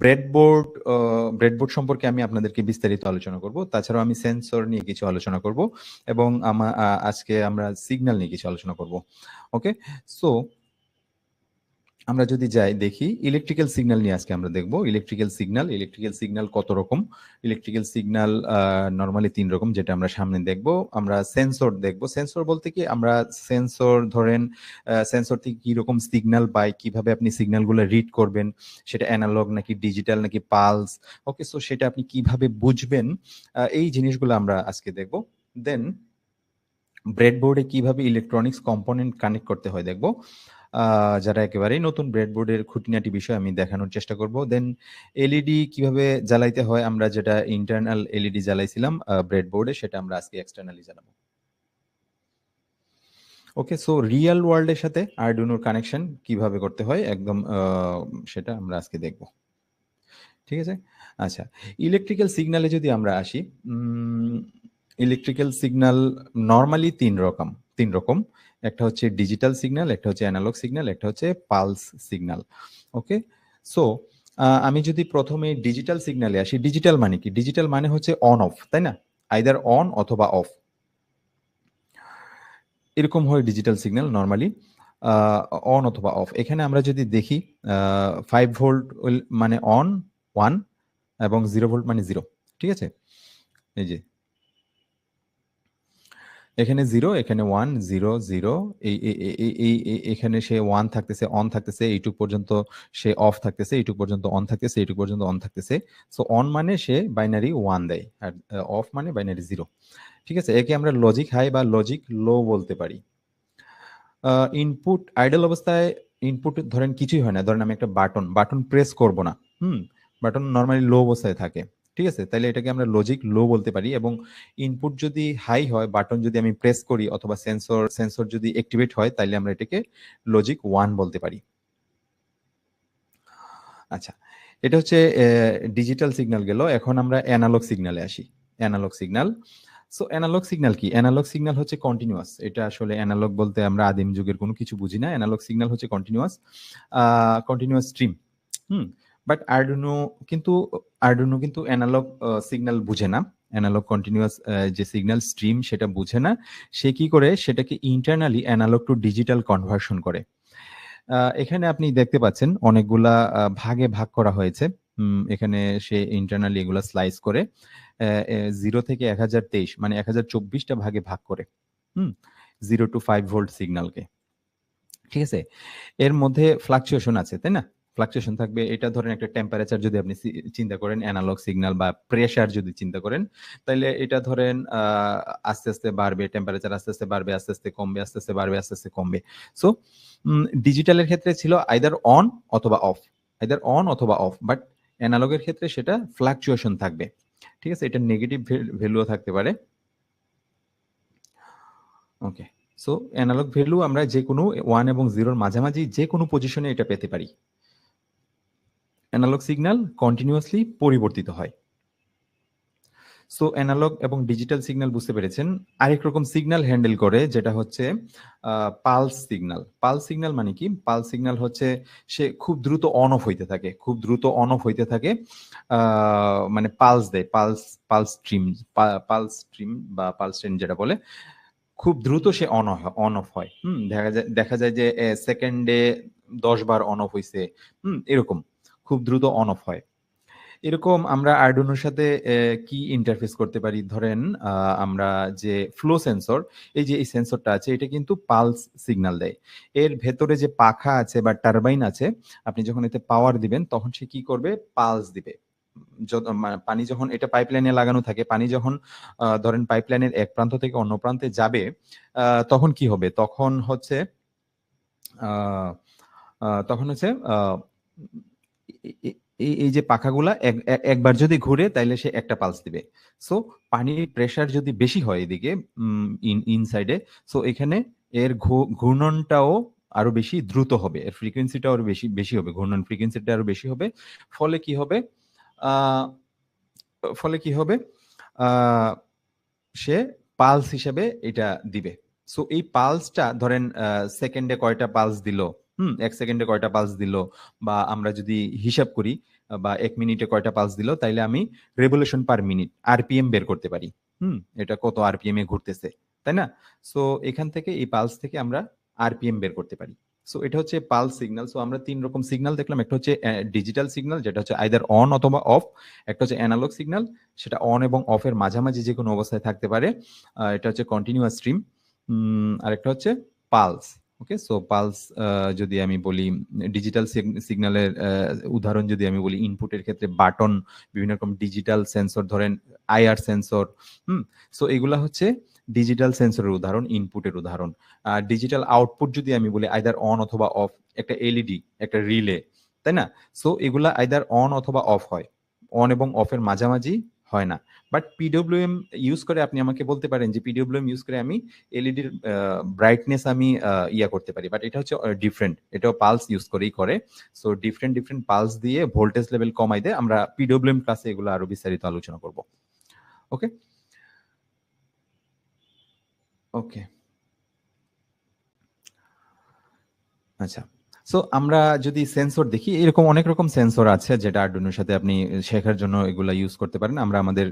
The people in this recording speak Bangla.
ব্রেডবোর্ড ব্রেডবোর্ড সম্পর্কে আমি আপনাদেরকে বিস্তারিত আলোচনা করব। তাছাড়াও আমি সেন্সর নিয়ে কিছু আলোচনা করব এবং আজকে আমরা সিগন্যাল নিয়ে কিছু আলোচনা করব। ওকে সো আমরা যদি যাই দেখি ইলেকট্রিক্যাল সিগন্যাল নিয়ে আজকে আমরা দেখব। ইলেকট্রিক্যাল সিগন্যাল ইলেকট্রিক্যাল সিগন্যাল কত রকম? ইলেকট্রিক্যাল সিগন্যাল নর্মালি তিন রকম যেটা আমরা সামনে দেখব। আমরা সেন্সর দেখব। সেন্সর বলতে কি? আমরা সেন্সর ধরেন সেন্সর থেকে কি রকম সিগন্যাল পাই? কীভাবে আপনি সিগন্যালগুলো রিড করবেন? সেটা অ্যানালগ নাকি ডিজিটাল নাকি পালস ওকে সো সেটা আপনি কীভাবে বুঝবেন? এই জিনিসগুলো আমরা আজকে দেখব। দেন ব্রেডবোর্ডে কীভাবে ইলেকট্রনিক্স কম্পোনেন্ট কানেক্ট করতে হয় দেখব। যারা একেবারেই নতুন ব্রেডবোর্ডের খুঁটিনাটি বিষয় আমি দেখানোর চেষ্টা করব। দেন এলইডি কীভাবে জ্বালাইতে হয় আমরা যেটা ইন্টারনাল এলইডি জ্বালাইছিলাম ব্রেডবোর্ডে সেটা আমরা আজকে এক্সটার্নালি জ্বালাবো ওকে সো রিয়েল ওয়ার্ল্ডের সাথে আরডুনোর কানেকশন কীভাবে করতে হয় একদম সেটা আমরা আজকে দেখব। ঠিক আছে? আচ্ছা ইলেকট্রিক্যাল সিগনালে যদি আমরা আসি ইলেকট্রিক্যাল সিগন্যাল নর্মালি তিন রকম। তিন রকম। একটা হচ্ছে ডিজিটাল সিগন্যাল একটা হচ্ছে অ্যানালগ সিগন্যাল একটা হচ্ছে পালস সিগন্যাল ওকে? সো আমি যদি প্রথমে ডিজিটাল সিগন্যালে আসি ডিজিটাল মানে কি? ডিজিটাল মানে হচ্ছে অন অফ তাই না? আইদার অন অথবা অফ এরকম হয় ডিজিটাল সিগন্যাল নর্মালি অন অথবা অফ এখানে আমরা যদি দেখি ফাইভ ভোল্ট মানে অন ওয়ান এবং জিরো ভোল্ট মানে জিরো ঠিক আছে? এই যে এখানে জিরো এখানে ওয়ান জিরো জিরো এই এখানে সে ওয়ান থাকতেছে অন থাকতেছে, এইটুক পর্যন্ত সে অফ থাকতেছে, এইটুক পর্যন্ত অন থাকতেছে, এইটুক পর্যন্ত অন থাকতেছে। সো অন মানে সে বাইনারি ওয়ান দেয়, আর অফ মানে বাইনারি জিরো ঠিক আছে? একে আমরা লজিক হাই বা লজিক লো বলতে পারি। ইনপুট আইডল অবস্থায় ইনপুট ধরেন কিছুই হয় না। ধরেন আমি একটা বাটন বাটন প্রেস করব না। হুম? বাটন নর্মালি লো অবস্থায় থাকে। ঠিক আছে? তাহলে এটাকে আমরা লজিক লো বলতে পারি এবং ইনপুট যদি হাই হয় বাটন যদি আমি প্রেস করি অথবা সেন্সর সেন্সর যদি অ্যাক্টিভেট হয় তাহলে আমরা এটাকে লজিক ওয়ান বলতে পারি। আচ্ছা এটা হচ্ছে ডিজিটাল সিগন্যাল গেল। এখন আমরা অ্যানালগ সিগন্যালে আসি। Analogue signal so analogue signal কি? অ্যানালগ সিগন্যাল হচ্ছে কন্টিনিউয়াস এটা আসলে অ্যানালগ বলতে আমরা আদিম যুগের কোনো কিছু বুঝি না। অ্যানালগ সিগন্যাল হচ্ছে continuous continuous stream hmm? But Arduino কিন্তু আর্ডুনো কিন্তু অ্যানালগ সিগন্যাল বুঝে না। অ্যানালগ কন্টিনিউয়াস যে সিগন্যাল স্ট্রিম সেটা বুঝে না। সে কি করে? সেটাকে internally analogue to digital conversion করে। এখানে আপনি দেখতে পাচ্ছেন অনেকগুলা ভাগে ভাগ করা হয়েছে। এখানে সে ইন্টারনালি এগুলা স্লাইস করে জিরো থেকে এক হাজার তেইশ মানে এক হাজার চব্বিশটা ভাগে ভাগ করে। Hmm zero to five volt সিগন্যালকে ঠিক আছে? এর মধ্যে ফ্লাকচুয়েশন আছে, তাই না? ফ্লাকচুয়েশন থাকবে। এটা ধরেন একটা টেম্পারেচার যদি আপনি চিন্তা করেন অ্যানালগ সিগন্যাল বা প্রেশার যদি চিন্তা করেন তাহলে এটা ধরেন আস্তে আস্তে বাড়বে টেম্পারেচার আস্তে আস্তে বাড়বে, আস্তে আস্তে কমবে, আস্তে আস্তে বাড়বে, আস্তে আস্তে কমবে। সো ডিজিটালের ক্ষেত্রে ছিল আইদার অন অথবা অফ আইদার অন অথবা অফ বাট অ্যানালগের ক্ষেত্রে সেটা ফ্লাকচুয়েশন থাকবে। ঠিক আছে? এটা নেগেটিভ ভ্যালুও থাকতে পারে। ওকে সো অ্যানালগ ভ্যালু আমরা যে কোনো ওয়ান এবং জিরোর মাঝামাঝি যে কোনো পজিশনে এটা পেতে পারি। অ্যানালগ সিগন্যাল কন্টিনিউয়াসলি পরিবর্তিত হয়। সো অ্যানালগ এবং ডিজিটাল সিগন্যাল বুঝতে পেরেছেন। আরেক রকম সিগন্যাল হ্যান্ডেল করে, যেটা হচ্ছে পালস সিগন্যাল পালস সিগন্যাল মানে কি? পালস সিগন্যাল হচ্ছে, সে খুব দ্রুত অন অফ হইতে থাকে, খুব দ্রুত অন অফ হইতে থাকে মানে পালস দেয় pulse pulse stream pulse stream বা পালস ট্রেন যেটা বলে, খুব দ্রুত সে অন অন অফ হয়। হুম, দেখা যায় দেখা যায় যে সেকেন্ডে দশ বার অন অফ হইছে। হুম, এরকম। খুব দ্রুত অন অফ হয়। এরকম আমরা আর্ডুনোর সাথে কি ইন্টারফেস করতে পারি? ধরেন আমরা যে ফ্লো সেন্সর এই যে এই সেন্সরটা আছে, এটা কিন্তু পালস সিগন্যাল দেয়। এর ভেতরে যে পাখা আছে বা টারবাইন আছে, আপনি যখন এতে পাওয়ার দিবেন, তখন সে কি করবে? পালস দিবে। পানি যখন, এটা পাইপলাইনে লাগানো থাকে, পানি যখন ধরেন পাইপলাইনের এক প্রান্ত থেকে অন্য প্রান্তে যাবে তখন কি হবে? তখন হচ্ছে তখন হচ্ছে এই এই যে পাখাগুলা একবার যদি ঘুরে তাইলে সে একটা পালস দিবে। সো পানির প্রেশার যদি বেশি হয় এদিকে ইন ইনসাইডে সো এখানে এর ঘূর্ণনটাও আরও বেশি দ্রুত হবে। এর ফ্রিকোয়েন্সিটা আরও বেশি বেশি হবে, ঘূর্ণন ফ্রিকোয়েন্সিটা আরও বেশি হবে। ফলে কি হবে? ফলে কি হবে? সে পালস হিসেবে এটা দিবে। সো এই পালসটা ধরেন সেকেন্ডে কয়টা পালস দিল? হুম, এক সেকেন্ডে কয়টা পালস দিল? বা আমরা যদি হিসাব করি, বা এক মিনিটে কয়টা পালস দিল, তাইলে আমি রেভলিউশন পার মিনিট, আরপিএম বের করতে পারি। হুম, এটা কত আরপিএম এ ঘুরতেছে, তাই না? সো এখান থেকে, এই পালস থেকে আমরা আরপিএম বের করতে পারি। সো এটা হচ্ছে পালস সিগন্যাল। সো আমরা তিন রকম সিগন্যাল দেখলাম। একটা হচ্ছে ডিজিটাল সিগন্যাল, যেটা হচ্ছে আইদার অন অথবা অফ একটা হচ্ছে অ্যানালগ সিগন্যাল সেটা অন এবং অফের মাঝামাঝি যে কোনো অবস্থায় থাকতে পারে। এটা হচ্ছে কন্টিনিউয়াস স্ট্রিম আর একটা হচ্ছে পালস, ওকে? সো পালস যদি আমি বলি ডিজিটাল সিগন্যালের উদাহরণ যদি আমি বলি ইনপুটের ক্ষেত্রে বাটন বিভিন্ন রকম ডিজিটাল সেন্সর ধরেন আইআর সেন্সর হুম? সো এগুলা হচ্ছে ডিজিটাল সেন্সরের উদাহরণ ইনপুটের উদাহরণ। আর ডিজিটাল আউটপুট যদি আমি বলি আইদার অন অথবা অফ একটা এলইডি একটা রিলে তাই না? সো এগুলা আইদার অন অথবা অফ হয়। অন এবং অফের মাঝামাঝি হয় না। বাট পিডব্লিউএম ইউজ করে আপনি আমাকে বলতে পারেন যে পিডব্লিউএম ইউজ করে আমি এলইডির ব্রাইটনেস আমি ইয়া করতে পারি। বাট এটা হচ্ছে ডিফারেন্ট এটাও পালস ইউজ করেই করে। সো ডিফারেন্ট ডিফারেন্ট পালস দিয়ে ভোল্টেজ লেভেল কমাই দেয় আমরা পিডব্লিউএম ক্লাসে এগুলো আরও বিস্তারিত আলোচনা করব। ওকে ওকে আচ্ছা। সো আমরা যদি সেন্সর দেখি, এরকম অনেক রকম সেন্সর আছে যেটা আর্ডুনোর সাথে আপনি শেখার জন্য এগুলা ইউজ করতে পারেন। আমরা আমাদের